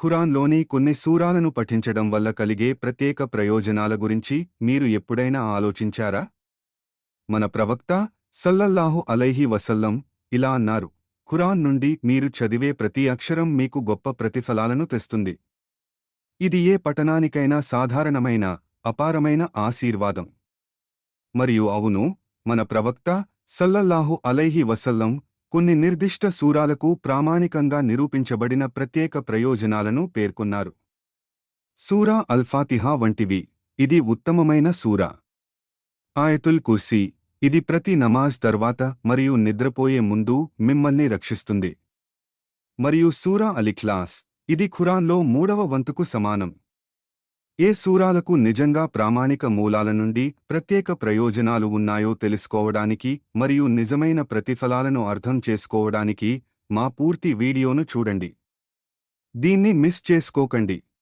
ఖురాన్లోని కొన్ని సూరాలను పఠించడం వల్ల కలిగే ప్రత్యేక ప్రయోజనాల గురించి మీరు ఎప్పుడైనా ఆలోచించారా? మన ప్రవక్త సల్లల్లాహు అలైహి వసల్లం ఇలా అన్నారు ఖురాన్ నుండి మీరు చదివే ప్రతి అక్షరం మీకు గొప్ప ప్రతిఫలాలను తెస్తుంది. ఇది ఏ పఠనానికైనా సాధారణమైన అపారమైన ఆశీర్వాదం. మరియు అవును మన ప్రవక్త సల్లల్లాహు అలైహి వసల్లం కొన్ని నిర్దిష్ట సూరాలకు ప్రామాణికంగా నిరూపించబడిన ప్రత్యేక ప్రయోజనాలను పేర్కొన్నారు. సూరా అల్ఫాతిహా వంటివి. ఇది ఉత్తమమైన సూరా. ఆయతుల్ కుర్సీ. ఇది ప్రతి నమాజ్ తర్వాత మరియు నిద్రపోయే ముందు మిమ్మల్ని రక్షిస్తుంది. మరియు సూరా అలిఖ్లాస్ ఇది ఖురాన్లో మూడవ వంతుకు సమానం. ఏ సూరాలకు నిజంగా ప్రామాణిక మూలాల నుండి ప్రత్యేక ప్రయోజనాలు ఉన్నాయో తెలుసుకోవడానికి మరియు నిజమైన ప్రతిఫలాలను అర్థం చేసుకోవడానికి మా పూర్తి వీడియోను చూడండి. దీన్ని మిస్ చేసుకోకండి.